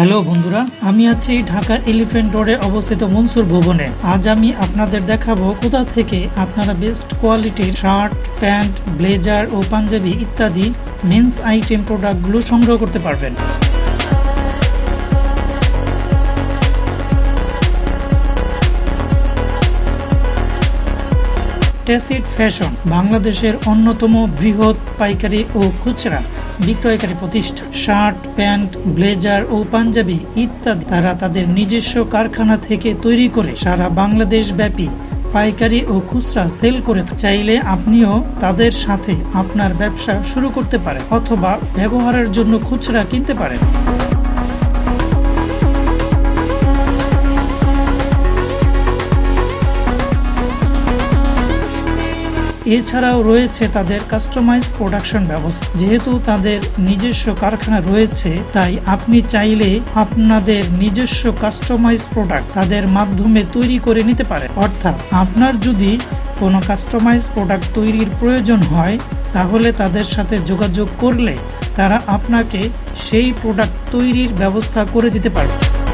Hello বন্ধুরা, আমি আছি ঢাকার এলিফ্যান্ট রোডে অবস্থিত মনসুর ভবনে। আজ আমি আপনাদের দেখাবো কোথা থেকে আপনারা বেস্ট কোয়ালিটির শার্ট, প্যান্ট, ব্লেজার ও পাঞ্জাবি ইত্যাদি মেন্স আইটেম প্রোডাক্টগুলো সংগ্রহ করতে পারবেন। টেসিড ফ্যাশন বাংলাদেশের অন্যতম বৃহৎ পাইকারি ও খুচরা বিক্রয়কারী প্রতিষ্ঠান। শার্ট, প্যান্ট, ব্লেজার ও পাঞ্জাবি ইত্যাদি তারা তাদের নিজস্ব কারখানা থেকে তৈরি করে সারা বাংলাদেশ ব্যাপী পাইকারি ও খুচরা সেল করে চাইলে আপনিও তাদের সাথে আপনার ব্যবসা শুরু করতে পারেন অথবা ব্যবহারের জন্য খুচরা কিনতে পারেন। এছাড়াও রয়েছে তাদের কাস্টমাইজ প্রোডাকশন ব্যবস্থা। যেহেতু তাদের নিজস্ব কারখানা রয়েছে, তাই আপনি চাইলে আপনাদের নিজস্ব কাস্টমাইজ প্রোডাক্ট তাদের মাধ্যমে তৈরি করে নিতে পারেন। অর্থাৎ আপনার যদি কোনো কাস্টমাইজ প্রোডাক্ট তৈরির প্রয়োজন হয়, তাহলে তাদের সাথে যোগাযোগ করলে তারা আপনাকে সেই প্রোডাক্ট তৈরির ব্যবস্থা করে দিতে পারবে।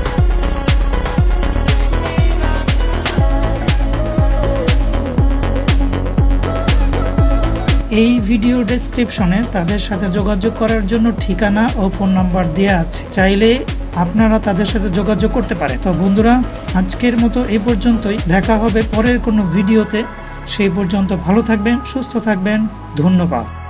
এই ভিডিও ডেসক্রিপশনে তাদের সাথে যোগাযোগ করার জন্য ঠিকানা ও ফোন নাম্বার দেওয়া আছে। চাইলে আপনারা তাদের সাথে যোগাযোগ করতে পারেন। তো বন্ধুরা, আজকের মতো এই পর্যন্তই। দেখা হবে পরের কোনো ভিডিওতে। সেই পর্যন্ত ভালো থাকবেন, সুস্থ থাকবেন। ধন্যবাদ।